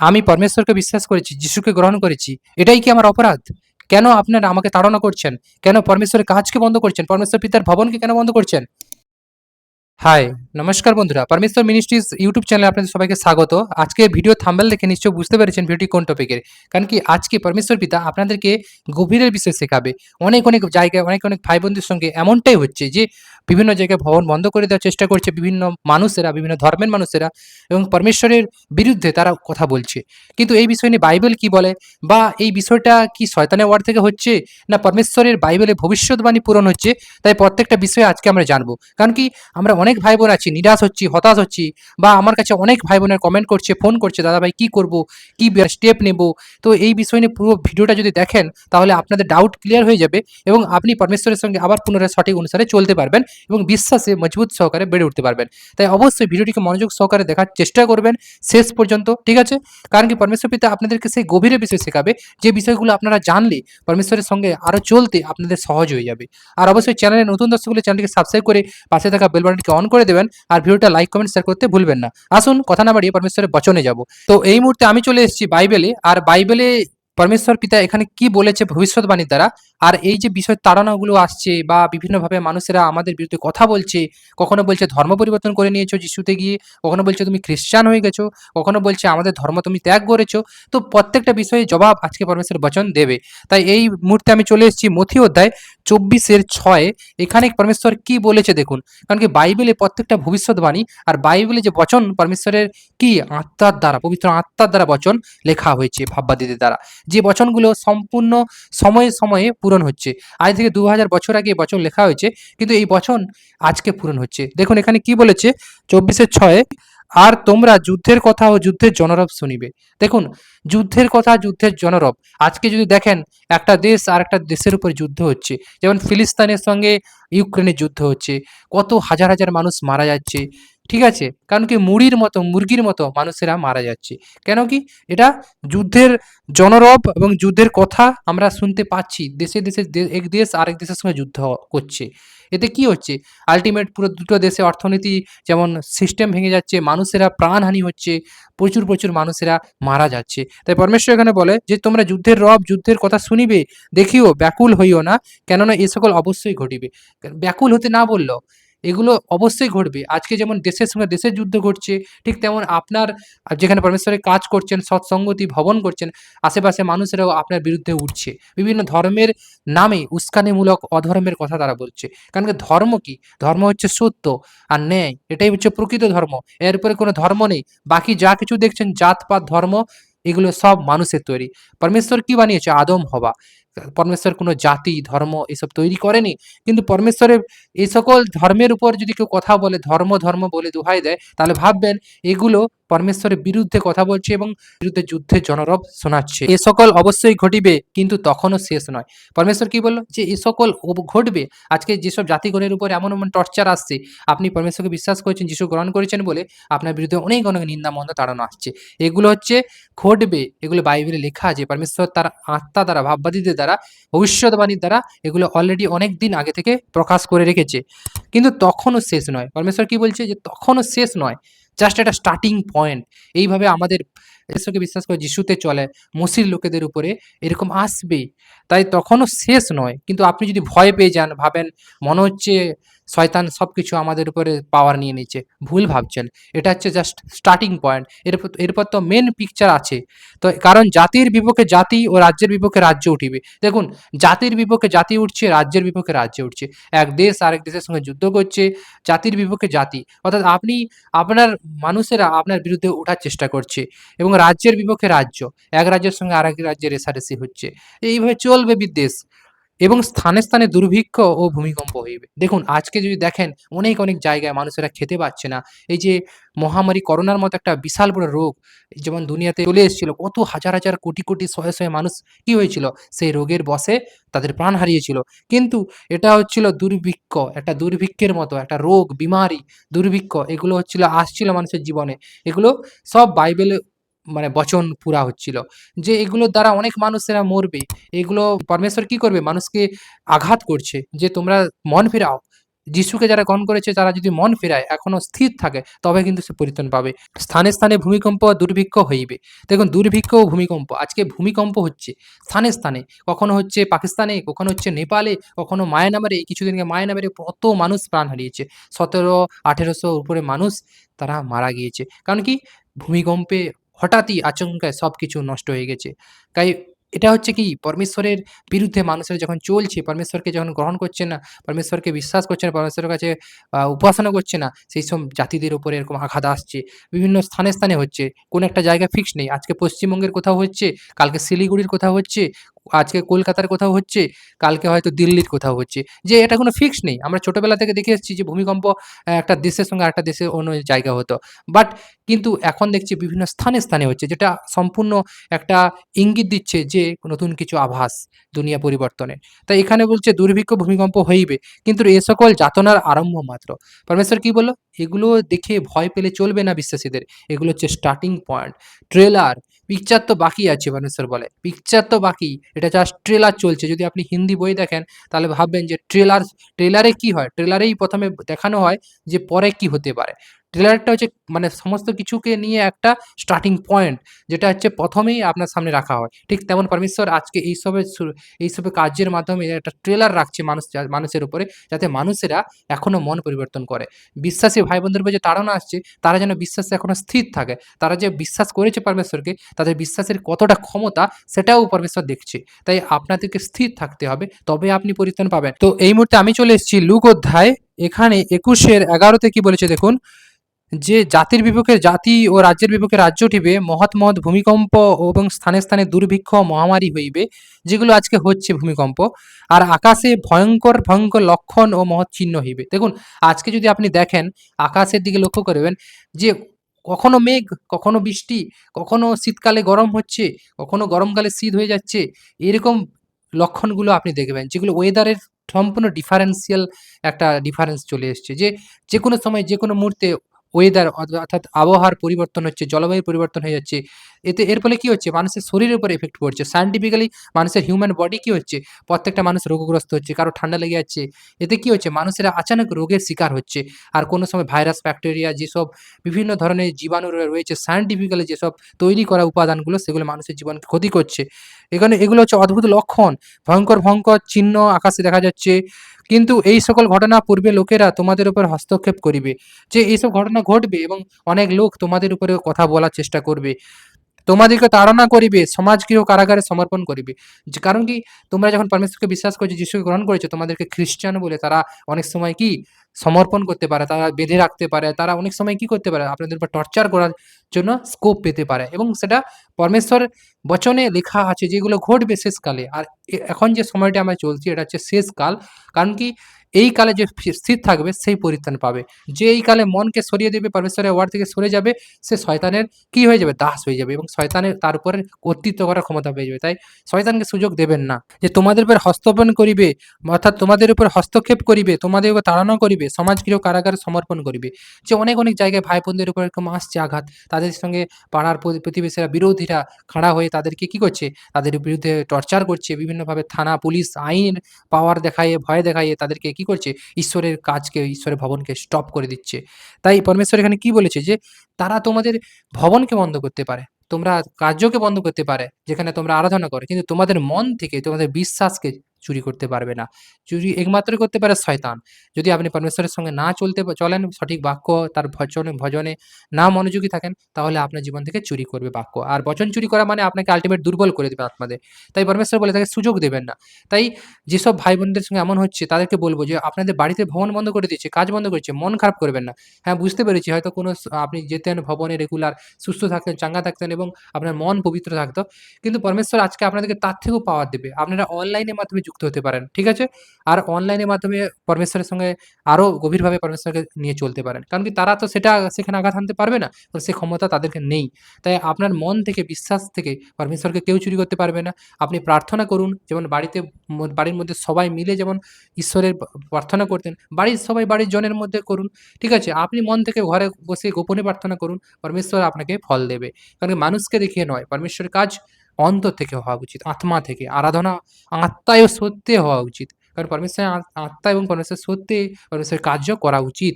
আমি পরমেশ্বরকে বিশ্বাস করেছি, যিশুকে গ্রহণ করেছি। এটাই কি আমার অপরাধ? কেন আপনারা আমাকে তাড়না করছেন? কেন পরমেশ্বরের কাজকে বন্ধ করছেন? পরমেশ্বর পিতার ভবনকে কেন বন্ধ করছেন? হাই নমস্কার বন্ধুরা। পরমেশ্বর মিনিস্ট্রিজ ইউটিউব চ্যানেলে আপনাদের সবাইকে স্বাগত। আজকে ভিডিও থাম্বেল দেখে নিশ্চয়ই বুঝতে পেরেছেন ভিডিওটি কোন টপিকের কারণ কি, আজকে পরমেশ্বর পিতা আপনাদেরকে গভীরের বিষয় শেখাবে। অনেক অনেক জায়গায়, অনেক অনেক ভাই বোনদের সঙ্গে এমনটাই হচ্ছে যে, বিভিন্ন জায়গায় ভবন বন্ধ করে দেওয়ার চেষ্টা করছে বিভিন্ন মানুষেরা, বিভিন্ন ধর্মের মানুষেরা এবং পরমেশ্বরের বিরুদ্ধে তারা কথা বলছে। কিন্তু এই বিষয় নিয়ে বাইবেল কি বলে বা এই বিষয়টা কি শয়তানের ওয়ার্ড থেকে হচ্ছে না পরমেশ্বরের বাইবেলে ভবিষ্যৎবাণী পূরণ হচ্ছে, তাই প্রত্যেকটা বিষয়ে আজকে আমরা জানব। কারণ কি, আমরা অনেক ভাই বোন আছি, নিরাশ হচ্ছি, হতাশ হচ্ছি বা আমার কাছে অনেক ভাই বোনের কমেন্ট করছে ফোন করছে, দাদা ভাই, কী করব? কী স্টেপ নেব? তো এই বিষয় নিয়ে পুরো ভিডিওটা যদি দেখেন, তাহলে আপনাদের ডাউট ক্লিয়ার হয়ে যাবে এবং আপনি পরমেশ্বরের সঙ্গে আবার পুনরায় সঠিক অনুসারে চলতে পারবেন এবং বিশ্বাসে মজবুত সহকারে বেড়ে উঠতে পারবেন। তাই অবশ্যই ভিডিওটিকে মনোযোগ সহকারে দেখার চেষ্টা করবেন শেষ পর্যন্ত, ঠিক আছে? কারণ কি পরমেশ্বর পিতা আপনাদেরকে সেই গভীরে বিষয় শেখাবে, যে বিষয়গুলো আপনারা জানলে পরমেশ্বরের সঙ্গে আরও চলতে আপনাদের সহজ হয়ে যাবে। আর অবশ্যই চ্যানেলে নতুন দর্শক চ্যানেলটিকে সাবস্ক্রাইব করে পাশে থাকা বেল বাটনটিকে অন করে দেবেন আর ভিডিওটা লাইক কমেন্ট শেয়ার করতে ভুলবেন না। আসুন, কথা না বাড়িয়ে পরমেশ্বরের বচনে যাব। তো এই মুহূর্তে আমি চলে এসেছি বাইবেলে, আর বাইবেলে পরমেশ্বর পিতা এখানে কি বলেছে ভবিষ্যৎবাণীর দ্বারা? আর এই যে বিষয় তাড়নাগুলো আসছে বা বিভিন্নভাবে মানুষেরা আমাদের বিরুদ্ধে কথা বলছে, কখনো বলছে ধর্ম পরিবর্তন করে নিয়েছো যিশুতে গিয়ে, কখনো বলছে তুমি খ্রিস্টান হয়ে গেছো, কখনো বলছে আমাদের ধর্ম তুমি ত্যাগ করেছ, তো প্রত্যেকটা বিষয়ে জবাব আজকে পরমেশ্বর বচন দেবে। তাই এই মুহূর্তে আমি চলে এসেছি মথি অধ্যায় চব্বিশের ছয়, এখানে পরমেশ্বর কি বলেছে দেখুন, কারণ কি বাইবেলে প্রত্যেকটা ভবিষ্যৎবাণী আর বাইবেলে যে বচন, পরমেশ্বরের কি আত্মার দ্বারা, পবিত্র আত্মার দ্বারা বচন লেখা হয়েছে ভাববাদীদের দ্বারা। যে বচনগুলো সম্পূর্ণ সময়ে সময়ে পূরণ হচ্ছে। আজ থেকে দু হাজার বছর আগে এই বচন লেখা হয়েছে, কিন্তু এই বচন আজকে পূরণ হচ্ছে। দেখুন, এখানে কি বলেছে? চব্বিশের ছয়ে, আর তোমরা যুদ্ধের কথা ও যুদ্ধের জনরব শুনিবে। দেখুন, যুদ্ধের কথা, যুদ্ধের জনরব। আজকে যদি দেখেন, একটা দেশ আর একটা দেশের উপর যুদ্ধ হচ্ছে। যেমন ফিলিস্তানের সঙ্গে ইউক্রেনের যুদ্ধ হচ্ছে। কত হাজার হাজার মানুষ মারা যাচ্ছে। ঠিক আছে? কারণ কি মুড়ির মতো, মুরগির মতো মানুষেরা মারা যাচ্ছে। কেন কি? এটা যুদ্ধের জনরব এবং যুদ্ধের কথা আমরা শুনতে পাচ্ছি। দেশে দেশে এক দেশ আরেক দেশের সঙ্গে যুদ্ধ করছে। এতে কি হচ্ছে? আলটিমেট পুরো দুটো দেশে অর্থনীতি যেমন সিস্টেম ভেঙে যাচ্ছে, মানুষেরা প্রাণহানি হচ্ছে, প্রচুর প্রচুর মানুষেরা মারা যাচ্ছে। তাই পরমেশ্বর এখানে বলে যে, তোমরা যুদ্ধের রব, যুদ্ধের কথা শুনিবে, দেখিও, ব্যাকুল হইও না। কেননা এ সকল অবশ্যই ঘটিবে। ব্যাকুল হতে না বলল এগুলো অবশ্যই ঘটবে। আজকে যেমন দেশের সঙ্গে দেশের যুদ্ধ ঘটছে, ঠিক তেমন আপনার যেখানে পরমেশ্বরের কাজ করছেন, সৎসঙ্গতি ভবন করছেন আশেপাশে মানুষেরাও আপনার বিরুদ্ধে উঠছে। বিভিন্ন ধর্মের নামে উস্কানিমূলক অধর্মের কথা তারা বলছে। কারণ ধর্ম কি? ধর্ম হচ্ছে সত্য আর ন্যায়। এটাই হচ্ছে প্রকৃত ধর্ম। এরপরে কোনো ধর্ম নেই। বাকি যা কিছু দেখছেন জাতপাত ধর্ম, এগুলো সব মানুষের তৈরি। পরমেশ্বর কি বানিয়েছে? আদম হবা পরমেশ্বর কোনো জাতি, ধর্ম এসব তৈরি করেনি। কিন্তু পরমেশ্বরের এই সকল ধর্মের উপর যদি কেউ কথা বলে, ধর্ম ধর্ম বলে দোহাই দেয়, তাহলে ভাববেন এগুলো পরমেশ্বরের বিরুদ্ধে কথা বলছে এবং বিরুদ্ধে যুদ্ধের জনরব শোনাচ্ছে। এ সকল অবশ্যই ঘটিবে, কিন্তু তখনও শেষ নয়। পরমেশ্বর কি বলল? যে এ সকল ঘটবে, আজকে যেসব জাতিগণের উপর এমন এমন টর্চার আসছে, আপনি পরমেশ্বরকে বিশ্বাস করেছেন, যিশু গ্রহণ করেছেন বলে আপনার বিরুদ্ধে অনেক অনেক নিন্দা, মন্দ তাড়ানো আসছে। এগুলো হচ্ছে ঘটবে, এগুলো বাইবেলে লেখা আছে। পরমেশ্বর তার আত্মা দ্বারা ভাববাদীদের দ্বারা ভবিষ্যৎবাণীর দ্বারা এগুলো অলরেডি অনেক দিন আগে থেকে প্রকাশ করে রেখেছে। কিন্তু তখনও শেষ নয়। পরমেশ্বর কি বলছে যে তখনও শেষ নয়। জাস্ট একটা স্টার্টিং পয়েন্ট এইভাবে আমাদের ঈশ্বরকে বিশ্বাস করে যিশুতে চলে, মসির লোকেদের উপরে এরকম আসবেই তাই তখনও শেষ নয়। কিন্তু আপনি যদি ভয় পেয়ে যান, ভাবেন, মনে হচ্ছে শয়তান সব কিছু আমাদের উপরে পাওয়ার নিয়ে নিচ্ছে ভুল ভাবছেন। এটা হচ্ছে জাস্ট স্টার্টিং পয়েন্ট এরপর এরপর তো মেন পিকচার আছে। তো কারণ জাতির বিপক্ষে জাতি ও রাজ্যের বিপক্ষে রাজ্য উঠিবে। দেখুন, জাতির বিপক্ষে জাতি উঠছে, রাজ্যের বিপক্ষে রাজ্য উঠছে। এক দেশ আরেক দেশের সঙ্গে যুদ্ধ করছে, জাতির বিপক্ষে জাতি। অর্থাৎ আপনি, আপনার মানুষেরা আপনার বিরুদ্ধে ওঠার চেষ্টা করছে এবং রাজ্যের বিপক্ষে রাজ্য। এক রাজ্যের সঙ্গে আরেক রাজ্যের রেসারেসি হচ্ছে। এইভাবে চলবে বিদেশ এবং স্থানে স্থানে দুর্ভিক্ষ ও ভূমিকম্প হইবে। দেখুন, আজকে যদি দেখেন, অনেক অনেক জায়গায় মানুষেরা খেতে পাচ্ছে না। এই যে মহামারী করোনার মতো একটা বিশাল বড় রোগ, যেমন দুনিয়াতে চলে এসেছিল, কত হাজার হাজার, কোটি কোটি, শয়ে শয়ে মানুষ কি হয়েছিল? সেই রোগের বসে তাদের প্রাণ হারিয়েছিল। কিন্তু এটা হচ্ছিল দুর্ভিক্ষ, একটা দুর্ভিক্ষের মতো, একটা রোগ, বিমারি, দুর্ভিক্ষ, এগুলো হচ্ছিল, আসছিল মানুষের জীবনে। এগুলো সব বাইবেলে মানে বচন পুরা হচ্ছিল। যে এগুলোর দ্বারা অনেক মানুষেরা মরবে, এগুলো পরমেশ্বর কি করবে? মানুষকে আঘাত করছে। যে তোমরা মন ফেরাও। যিশুকে যারা গ্রহণ করেছে, তারা যদি মন ফেরায়, এখনও স্থির থাকে, তবে কিন্তু সে পরিত্রাণ পাবে। স্থানে স্থানে ভূমিকম্প, দুর্ভিক্ষ হইবে। দেখুন, দুর্ভিক্ষ ও ভূমিকম্প, আজকে ভূমিকম্প হচ্ছে স্থানে স্থানে। কখনো হচ্ছে পাকিস্তানে, কখনো হচ্ছে নেপালে, কখনো মায়ানমারে, এই কিছুদিন আগে মায়ানমারে কত মানুষ প্রাণ হারিয়েছে। সতেরো আঠেরোশো উপরে মানুষ তারা মারা গিয়েছে। কারণ কি? ভূমিকম্পে হঠাৎই আচমকায় সব কিছু নষ্ট হয়ে গেছে। তাই এটা হচ্ছে কি, পরমেশ্বরের বিরুদ্ধে মানুষের যখন চলছে, পরমেশ্বরকে যখন গ্রহণ করছে না, পরমেশ্বরকে বিশ্বাস করছে না, পরমেশ্বরের কাছে উপাসনা করছে না, সেই সব জাতিদের উপরে এরকম আঘাত আসছে। বিভিন্ন স্থানে স্থানে হচ্ছে। কোনো একটা জায়গা ফিক্স নেই। আজকে পশ্চিমবঙ্গের কোথাও হচ্ছে, কালকে শিলিগুড়ির কোথাও হচ্ছে আজকে কলকাতার কোথাও হচ্ছে, কালকে হয়তো দিল্লির কোথাও হচ্ছে। যে এটা কোনো ফিক্স নেই। আমরা ছোটবেলা থেকে দেখে এসেছি যে ভূমিকম্প একটা দেশের সঙ্গে একটা দেশের অন্য জায়গা হতো। বাট কিন্তু এখন দেখছি বিভিন্ন স্থানে স্থানে হচ্ছে, যেটা সম্পূর্ণ একটা ইঙ্গিত দিচ্ছে যে নতুন কিছু আভাস, দুনিয়া পরিবর্তনের। তাই এখানে বলছে, দুর্ভিক্ষ, ভূমিকম্প হইবে। কিন্তু এ সকল যাতনার আরম্ভ মাত্র। পরমেশ্বর কি বলল? এগুলো দেখে ভয় পেলে চলবে না বিশ্বাসীদের। এগুলো হচ্ছে স্টার্টিং পয়েন্ট ট্রেলার পিকচার তো বাকি আছে মানুষের বলে। পিকচার তো বাকি। এটা জাস্ট ট্রেলার চলছে। যদি আপনি হিন্দি বই দেখেন, তাহলে ভাববেন যে ট্রেলার ট্রেলারে কি হয়? ট্রেলারেই প্রথমে দেখানো হয় যে পরে কি হতে পারে। ট্রেলারটা হচ্ছে মানে সমস্ত কিছুকে নিয়ে একটা স্টার্টিং পয়েন্ট যেটা হচ্ছে প্রথমেই আপনার সামনে রাখা হয়। ঠিক তেমন পরমেশ্বর আজকে এইসবের এইসবের কাজের মাধ্যমে একটা ট্রেলার রাখছে মানুষ মানুষের উপরে, যাতে মানুষেরা এখনও মন পরিবর্তন করে। বিশ্বাসী ভাই বোনদের উপর যে তাড়না আসছে, তারা যেন বিশ্বাসে এখনও স্থির থাকে। তারা যে বিশ্বাস করেছে পরমেশ্বরকে, তাদের বিশ্বাসের কতটা ক্ষমতা, সেটাও পরমেশ্বর দেখছে। তাই আপনাদেরকে স্থির থাকতে হবে, তবে আপনি পরিত্রাণ পাবেন। তো এই মুহূর্তে আমি চলে এসেছি লুক অধ্যায় এখানে একুশের এগারোতে কি বলেছে দেখুন, যে জাতির বিপক্ষে, জাতি ও রাজ্যের বিপক্ষে রাজ্য উঠিবে মহৎ ভূমিকম্প এবং স্থানে স্থানে দুর্ভিক্ষ, মহামারী হইবে, যেগুলো আজকে হচ্ছে ভূমিকম্প। আর আকাশে ভয়ঙ্কর ভয়ঙ্কর লক্ষণ ও মহৎ চিহ্ন হইবে। দেখুন, আজকে যদি আপনি দেখেন, আকাশের দিকে লক্ষ্য করবেন, যে কখনো মেঘ, কখনো বৃষ্টি, কখনো শীতকালে গরম হচ্ছে, কখনো গরমকালে শীত হয়ে যাচ্ছে, এরকম লক্ষণগুলো আপনি দেখবেন, যেগুলো ওয়েদারের সম্পূর্ণ ডিফারেন্সিয়াল একটা ডিফারেন্স চলে এসছে যে যে কোনো সময় যে কোনো মুহূর্তে ওয়েদার অর্থাৎ আবহাওয়ার পরিবর্তন হচ্ছে, জলবায়ুর পরিবর্তন হয়ে যাচ্ছে। এতে এর ফলে কী হচ্ছে? মানুষের শরীরের উপর এফেক্ট পড়ছে। সায়েন্টিফিক্যালি মানুষের হিউম্যান বডি কী হচ্ছে? প্রত্যেকটা মানুষ রোগগ্রস্ত হচ্ছে, কারও ঠান্ডা লেগে যাচ্ছে। এতে কী হচ্ছে? মানুষেরা আচানক রোগের শিকার হচ্ছে। আর কোনো সময় ভাইরাস, ব্যাকটেরিয়া যেসব বিভিন্ন ধরনের জীবাণু রয়েছে সায়েন্টিফিক্যালি যেসব তৈরি করা উপাদানগুলো, সেগুলো মানুষের জীবনকে ক্ষতি করছে। এখানে এগুলো হচ্ছে অদ্ভুত লক্ষণ। ভয়ঙ্কর ভয়ঙ্কর চিহ্ন আকাশে দেখা যাচ্ছে। কিন্তু এই সকল ঘটনা পূর্বে লোকেরা তোমাদের উপর হস্তক্ষেপ করিবে। যে এইসব ঘটনা ঘটবে এবং অনেক লোক তোমাদের উপরে কথা বলার চেষ্টা করবে। তোমাদেরকে তাড়না করিবে, সমাজকেও কারাগারে সমর্পণ করিবে। কারণ কি, তোমরা যখন পরমেশ্বরকে বিশ্বাস করছ, যিশুকে গ্রহণ করেছ, তোমাদেরকে খ্রিস্টান বলে তারা অনেক সময় কি সমর্পণ করতে পারে, তারা বেঁধে রাখতে পারে, তারা অনেক সময় কি করতে পারে, আপনাদের উপর টর্চার করার জন্য স্কোপ পেতে পারে এবং সেটা পরমেশ্বর বচনে লেখা আছে যেগুলো ঘটবে শেষকালে। আর এখন যে সময়টা আমরা চলছি, এটা হচ্ছে শেষকাল। কারণ কি এই কালে যে স্থির থাকবে, সেই পরিত্রাণ পাবে। যে এই কালে মনকে সরিয়ে দেবে, পরমেশ্বরের ওয়ার্ড থেকে সরে যাবে, সে শয়তানের কি হয়ে যাবে? দাস হয়ে যাবে এবং শয়তানের তার উপরে কর্তৃত্ব করার ক্ষমতা পেয়ে যাবে। তাই শয়তানকে সুযোগ দেবেন না যে তোমাদের উপর হস্তপন করিবে, অর্থাৎ তোমাদের উপর হস্তক্ষেপ করিবে, তোমাদের উপর তাড়ানো করিবে, সমাজগৃহ কারাগার সমর্পণ করিবে। যে অনেক অনেক জায়গায় ভাই বোনদের উপর এরকম আসছে আঘাত। তাদের সঙ্গে পাড়ার প্রতি- প্রতিবেশীরা, বিরোধীরা খাড়া হয়ে তাদেরকে কি করছে? তাদের বিরুদ্ধে টর্চার করছে। বিভিন্নভাবে থানা, পুলিশ, আইন, পাওয়ার দেখাইয়ে, ভয় দেখাইয়ে তাদেরকে কি করছে? ঈশ্বরের কাজকে, ঈশ্বরের ভবনকে স্টপ করে দিচ্ছে। তাই পরমেশ্বর এখানে কি বলেছে যে, তারা তোমাদের ভবনকে বন্ধ করতে পারে, তোমরা কার্যকে বন্ধ করতে পারে, যেখানে তোমরা আরাধনা করো। কিন্তু তোমাদের মন থেকে, তোমাদের বিশ্বাসকে চুরি করতে পারবে না। চুরি একমাত্র করতে পারে শয়তান। যদি আপনি পরমেশ্বরের সঙ্গে না চলতে চলেন, সঠিক বাক্য তার ভজনে ভজনে না মনোযোগী থাকেন, তাহলে আপনার জীবন থেকে চুরি করবে বাক্য। আর বচন চুরি করা মানে আপনাকে আলটিমেট দুর্বল করে দেবে আত্মাদের তাই পরমেশ্বর বলে তাকে সুযোগ দেবেন না। তাই যেসব ভাই বোনদের সঙ্গে এমন হচ্ছে, তাদেরকে বলব যে, আপনাদের বাড়িতে ভবন বন্ধ করে দিচ্ছে কাজ বন্ধ করেছে, মন খারাপ করবেন না। হ্যাঁ বুঝতে পেরেছি, হয়তো কোনো আপনি যেতেন ভবনে রেগুলার সুস্থ থাকতেন, চাঙ্গা থাকতেন এবং আপনার মন পবিত্র থাকতো। কিন্তু পরমেশ্বর আজকে আপনাদেরকে তার থেকেও পাওয়ার দেবে। আপনারা অনলাইনের মাধ্যমে যুক্ত হতে পারেন, ঠিক আছে? আর অনলাইনের মাধ্যমে পরমেশ্বরের সঙ্গে আরও গভীরভাবে পরমেশ্বরকে নিয়ে চলতে পারেন। কারণ কি তারা তো সেটা, সেখানে আঘাত আনতে পারবে না সে ক্ষমতা তাদেরকে নেই। তাই আপনার মন থেকে, বিশ্বাস থেকে পরমেশ্বরকে কেউ চুরি করতে পারবে না। আপনি প্রার্থনা করুন, যেমন বাড়িতে বাড়ির মধ্যে সবাই মিলে যেমন ঈশ্বরের প্রার্থনা করতেন, বাড়ির সবাই বাড়ির জনের মধ্যে করুন, ঠিক আছে? আপনি মন থেকে ঘরে বসে গোপনে প্রার্থনা করুন পরমেশ্বর আপনাকে ফল দেবে। কারণ মানুষকে দেখিয়ে নয় পরমেশ্বরের কাজ অন্তর থেকে হওয়া উচিত, আত্মা থেকে আরাধনা আত্মায় সত্যে হওয়া উচিত, কারণ পরমেশ্বর আত্মা এবং পরমেশ্বর সত্যে পরমেশ্বরের কার্য করা উচিত।